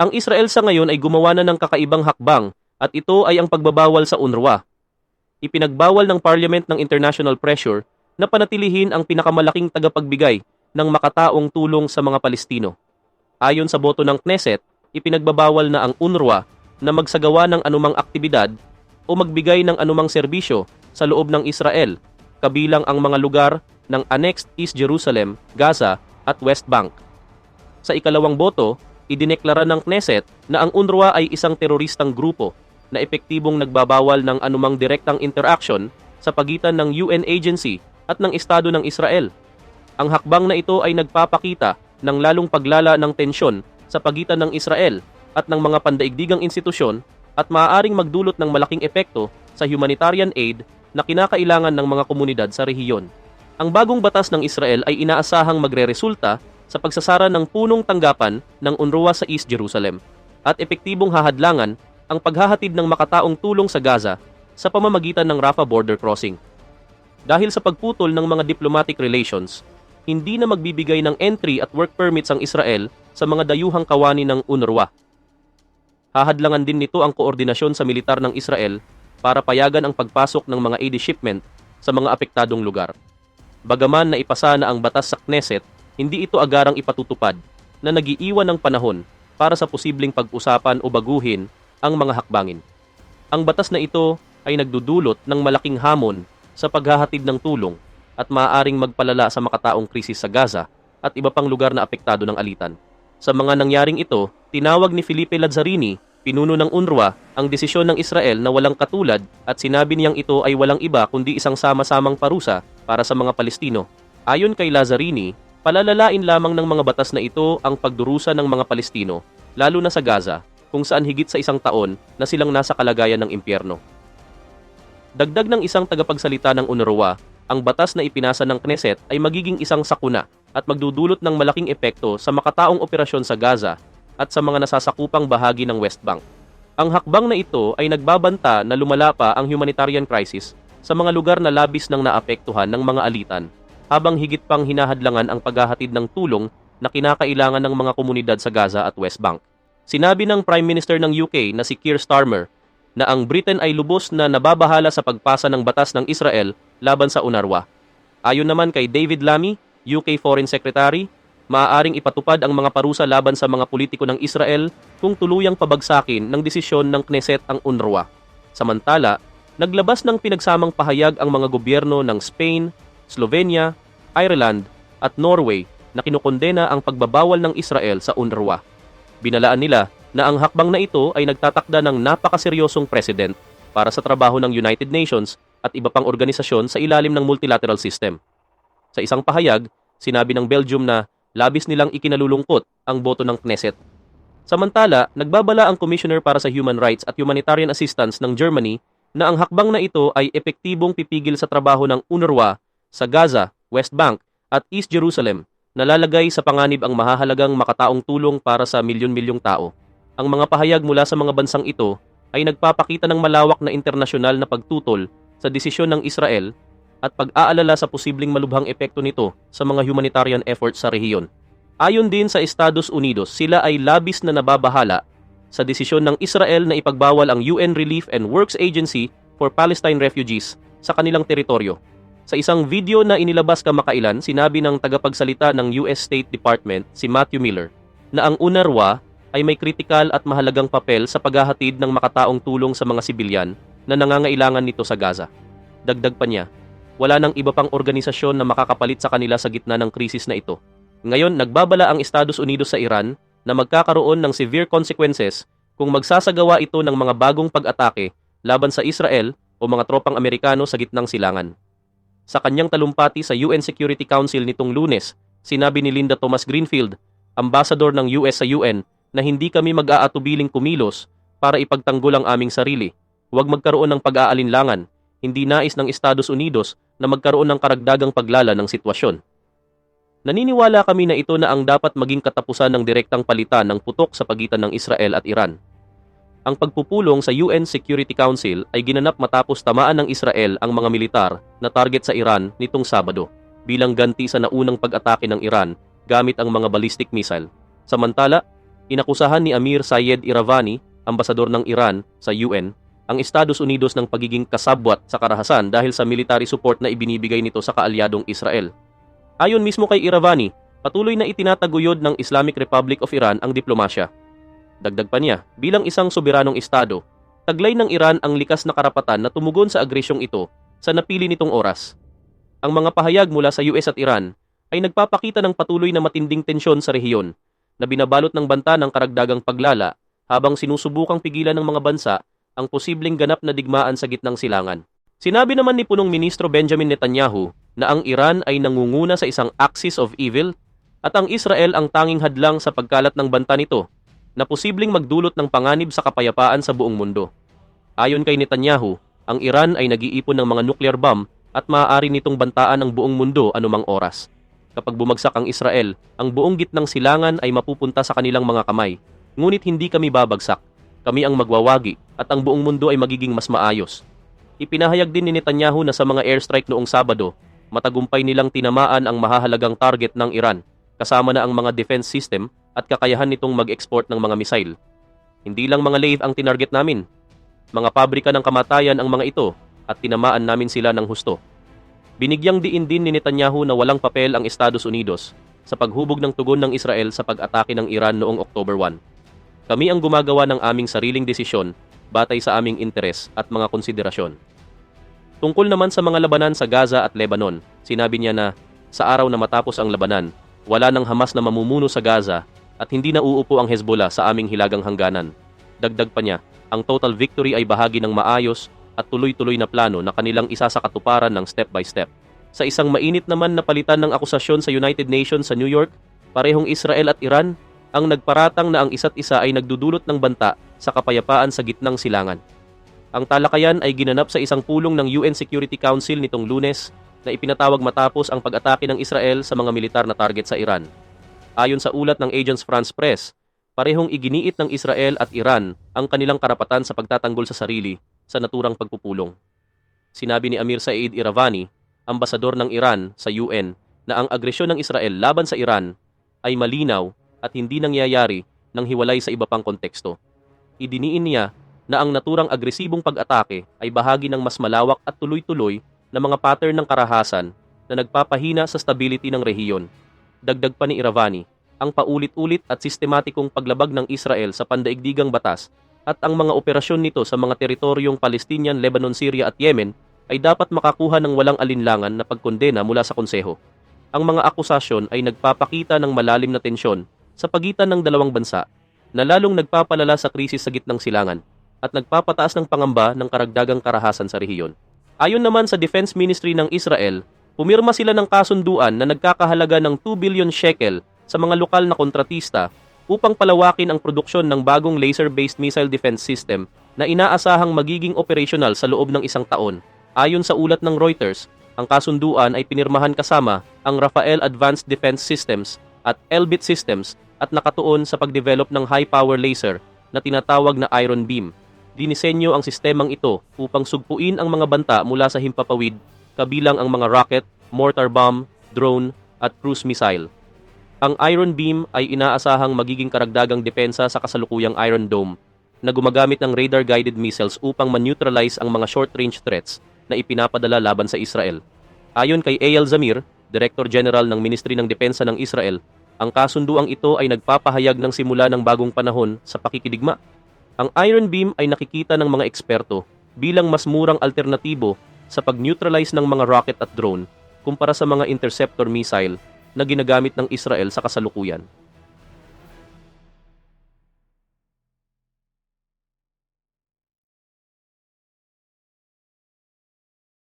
Ang Israel sa ngayon ay gumawa na ng kakaibang hakbang at ito ay ang pagbabawal sa UNRWA. Ipinagbawal ng Parliament ng international pressure na panatilihin ang pinakamalaking tagapagbigay ng makataong tulong sa mga Palestino. Ayon sa boto ng Knesset, ipinagbabawal na ang UNRWA na magsagawa ng anumang aktibidad o magbigay ng anumang serbisyo sa loob ng Israel, kabilang ang mga lugar ng Annexed East Jerusalem, Gaza at West Bank. Sa ikalawang boto, idineklara ng Knesset na ang UNRWA ay isang teroristang grupo na epektibong nagbabawal ng anumang direktang interaction sa pagitan ng UN agency at ng Estado ng Israel. Ang hakbang na ito ay nagpapakita ng lalong paglala ng tensyon sa pagitan ng Israel at ng mga pandaigdigang institusyon at maaaring magdulot ng malaking epekto sa humanitarian aid na kinakailangan ng mga komunidad sa rehiyon. Ang bagong batas ng Israel ay inaasahang magreresulta sa pagsasara ng punong tanggapan ng UNRWA sa East Jerusalem at epektibong hahadlangan ang paghahatid ng makataong tulong sa Gaza sa pamamagitan ng Rafah border crossing. Dahil sa pagputol ng mga diplomatic relations, hindi na magbibigay ng entry at work permits ang Israel sa mga dayuhang kawani ng UNRWA. Hahadlangan din nito ang koordinasyon sa militar ng Israel para payagan ang pagpasok ng mga aid shipment sa mga apektadong lugar. Bagaman na ipasa na ang batas sa Knesset, hindi ito agarang ipatutupad na nagiiwan ng panahon para sa posibleng pag-usapan o baguhin ang mga hakbangin. Ang batas na ito ay nagdudulot ng malaking hamon sa paghahatid ng tulong at maaaring magpalala sa makataong krisis sa Gaza at iba pang lugar na apektado ng alitan. Sa mga nangyaring ito, tinawag ni Felipe Lazzarini, pinuno ng UNRWA, ang desisyon ng Israel na walang katulad at sinabi niyang ito ay walang iba kundi isang sama-samang parusa para sa mga Palestino. Ayon kay Lazzarini, palalalain lamang ng mga batas na ito ang pagdurusa ng mga Palestino, lalo na sa Gaza, kung saan higit sa isang taon na silang nasa kalagayan ng impyerno. Dagdag ng isang tagapagsalita ng UNRWA, ang batas na ipinasa ng Knesset ay magiging isang sakuna at magdudulot ng malaking epekto sa makataong operasyon sa Gaza at sa mga nasasakupang bahagi ng West Bank. Ang hakbang na ito ay nagbabanta na lumala pa ang humanitarian crisis sa mga lugar na labis nang naapektuhan ng mga alitan, habang higit pang hinahadlangan ang paghahatid ng tulong na kinakailangan ng mga komunidad sa Gaza at West Bank. Sinabi ng Prime Minister ng UK na si Keir Starmer na ang Britain ay lubos na nababahala sa pagpasa ng batas ng Israel laban sa UNRWA. Ayon naman kay David Lammy, UK Foreign Secretary, maaaring ipatupad ang mga parusa laban sa mga politiko ng Israel kung tuluyang pabagsakin ng desisyon ng Knesset ang UNRWA. Samantala, naglabas ng pinagsamang pahayag ang mga gobyerno ng Spain, Slovenia, Ireland at Norway na kinukondena ang pagbabawal ng Israel sa UNRWA. Binalaan nila na ang hakbang na ito ay nagtatakda ng napakaseryosong president para sa trabaho ng United Nations at iba pang organisasyon sa ilalim ng multilateral system. Sa isang pahayag, sinabi ng Belgium na labis nilang ikinalulungkot ang boto ng Knesset. Samantala, nagbabala ang Commissioner para sa Human Rights at Humanitarian Assistance ng Germany na ang hakbang na ito ay epektibong pipigil sa trabaho ng UNRWA sa Gaza, West Bank at East Jerusalem na lalagay sa panganib ang mahahalagang makataong tulong para sa milyon-milyong tao. Ang mga pahayag mula sa mga bansang ito ay nagpapakita ng malawak na internasyonal na pagtutol sa desisyon ng Israel at pag-aalala sa posibleng malubhang epekto nito sa mga humanitarian efforts sa rehiyon. Ayon din sa Estados Unidos, sila ay labis na nababahala sa desisyon ng Israel na ipagbawal ang UN Relief and Works Agency for Palestine Refugees sa kanilang teritoryo. Sa isang video na inilabas kamakailan, sinabi ng tagapagsalita ng US State Department, si Matthew Miller, na ang UNRWA ay may kritikal at mahalagang papel sa paghahatid ng makataong tulong sa mga sibilyan na nangangailangan nito sa Gaza. Dagdag pa niya, wala nang iba pang organisasyon na makakapalit sa kanila sa gitna ng krisis na ito. Ngayon, nagbabala ang Estados Unidos sa Iran na magkakaroon ng severe consequences kung magsasagawa ito ng mga bagong pag-atake laban sa Israel o mga tropang Amerikano sa gitnang silangan. Sa kanyang talumpati sa UN Security Council nitong lunes, sinabi ni Linda Thomas Greenfield, ambassador ng US sa UN, na hindi kami mag-aatubiling kumilos para ipagtanggol ang aming sarili Huwag magkaroon ng pag-aalinlangan. Hindi nais ng Estados Unidos na magkaroon ng karagdagang paglala ng sitwasyon. Naniniwala kami na ito na ang dapat maging katapusan ng direktang palitan ng putok sa pagitan ng Israel at Iran. Ang pagpupulong sa UN Security Council ay ginanap matapos tamaan ng Israel ang mga militar na target sa Iran nitong Sabado bilang ganti sa naunang pag-atake ng Iran gamit ang mga ballistic missile. Samantala, Inakusahan ni Amir Sayed Iravani, ambasador ng Iran sa UN, ang Estados Unidos ng pagiging kasabwat sa karahasan dahil sa military support na ibinibigay nito sa kaalyadong Israel. Ayon mismo kay Iravani, patuloy na itinataguyod ng Islamic Republic of Iran ang diplomasya. Dagdag pa niya, bilang isang soberanong estado, taglay ng Iran ang likas na karapatan na tumugon sa agresyong ito sa napili nitong oras. Ang mga pahayag mula sa US at Iran ay nagpapakita ng patuloy na matinding tensyon sa rehiyon na binabalot ng banta ng karagdagang paglala habang sinusubukang pigilan ng mga bansa ang posibleng ganap na digmaan sa gitnang silangan. Sinabi naman ni punong ministro Benjamin Netanyahu na ang Iran ay nangunguna sa isang axis of evil at ang Israel ang tanging hadlang sa pagkalat ng banta nito na posibleng magdulot ng panganib sa kapayapaan sa buong mundo. Ayon kay Netanyahu, ang Iran ay nag-iipon ng mga nuclear bomb at maaari nitong bantaan ang buong mundo anumang oras. Kapag bumagsak ang Israel, ang buong gitnang silangan ay mapupunta sa kanilang mga kamay. Ngunit hindi kami babagsak. Kami ang magwawagi at ang buong mundo ay magiging mas maayos. Ipinahayag din ni Netanyahu na sa mga airstrike noong Sabado, matagumpay nilang tinamaan ang mahahalagang target ng Iran, kasama na ang mga defense system at kakayahan nitong mag-export ng mga missile. Hindi lang mga lave ang tinarget namin. Mga pabrika ng kamatayan ang mga ito at tinamaan namin sila ng husto. Binigyang diin din ni Netanyahu na walang papel ang Estados Unidos sa paghubog ng tugon ng Israel sa pag-atake ng Iran noong October 1. Kami ang gumagawa ng aming sariling desisyon batay sa aming interes at mga konsiderasyon. Tungkol naman sa mga labanan sa Gaza at Lebanon, sinabi niya na sa araw na matapos ang labanan, wala nang Hamas na mamumuno sa Gaza at hindi na uupo ang Hezbollah sa aming hilagang hangganan. Dagdag pa niya, ang total victory ay bahagi ng maayos at tuloy-tuloy na plano na kanilang isa sa katuparan ng step by step. Sa isang mainit naman na palitan ng akusasyon sa United Nations sa New York, parehong Israel at Iran ang nagparatang na ang isa't isa ay nagdudulot ng banta sa kapayapaan sa gitnang silangan. Ang talakayan ay ginanap sa isang pulong ng UN Security Council nitong lunes na ipinatawag matapos ang pag-atake ng Israel sa mga militar na target sa Iran. Ayon sa ulat ng Agence France Press, parehong iginiit ng Israel at Iran ang kanilang karapatan sa pagtatanggol sa sarili sa naturang pagpupulong. Sinabi ni Amir Said Iravani, ambasador ng Iran sa UN, na ang agresyon ng Israel laban sa Iran ay malinaw at hindi nangyayari ng hiwalay sa iba pang konteksto. Idiniin niya na ang naturang agresibong pag-atake ay bahagi ng mas malawak at tuloy-tuloy na mga pattern ng karahasan na nagpapahina sa stability ng rehiyon. Dagdag pa ni Iravani, ang paulit-ulit at sistematikong paglabag ng Israel sa pandaigdigang batas at ang mga operasyon nito sa mga teritoryong Palestinian, Lebanon, Syria at Yemen ay dapat makakuha ng walang alinlangan na pagkondena mula sa konseho. Ang mga akusasyon ay nagpapakita ng malalim na tensyon sa pagitan ng dalawang bansa na lalong nagpapalala sa krisis sa gitnang silangan at nagpapataas ng pangamba ng karagdagang karahasan sa rehiyon. Ayon naman sa Defense Ministry ng Israel, pumirma sila ng kasunduan na nagkakahalaga ng 2 billion shekel sa mga lokal na kontratista upang palawakin ang produksyon ng bagong laser-based missile defense system na inaasahang magiging operational sa loob ng isang taon. Ayon sa ulat ng Reuters, ang kasunduan ay pinirmahan kasama ang Rafael Advanced Defense Systems at Elbit Systems at nakatuon sa pagdevelop ng high-power laser na tinatawag na Iron Beam. Dinisenyo ang sistemang ito upang sugpuin ang mga banta mula sa himpapawid, kabilang ang mga rocket, mortar bomb, drone, at cruise missile. Ang Iron Beam ay inaasahang magiging karagdagang depensa sa kasalukuyang Iron Dome na gumagamit ng radar-guided missiles upang man-neutralize ang mga short-range threats na ipinapadala laban sa Israel. Ayon kay Eyal Zamir, Director General ng Ministry ng Depensa ng Israel, ang kasunduang ito ay nagpapahayag ng simula ng bagong panahon sa pakikidigma. Ang Iron Beam ay nakikita ng mga eksperto bilang mas murang alternatibo sa pag-neutralize ng mga rocket at drone kumpara sa mga interceptor missile na ginagamit ng Israel sa kasalukuyan.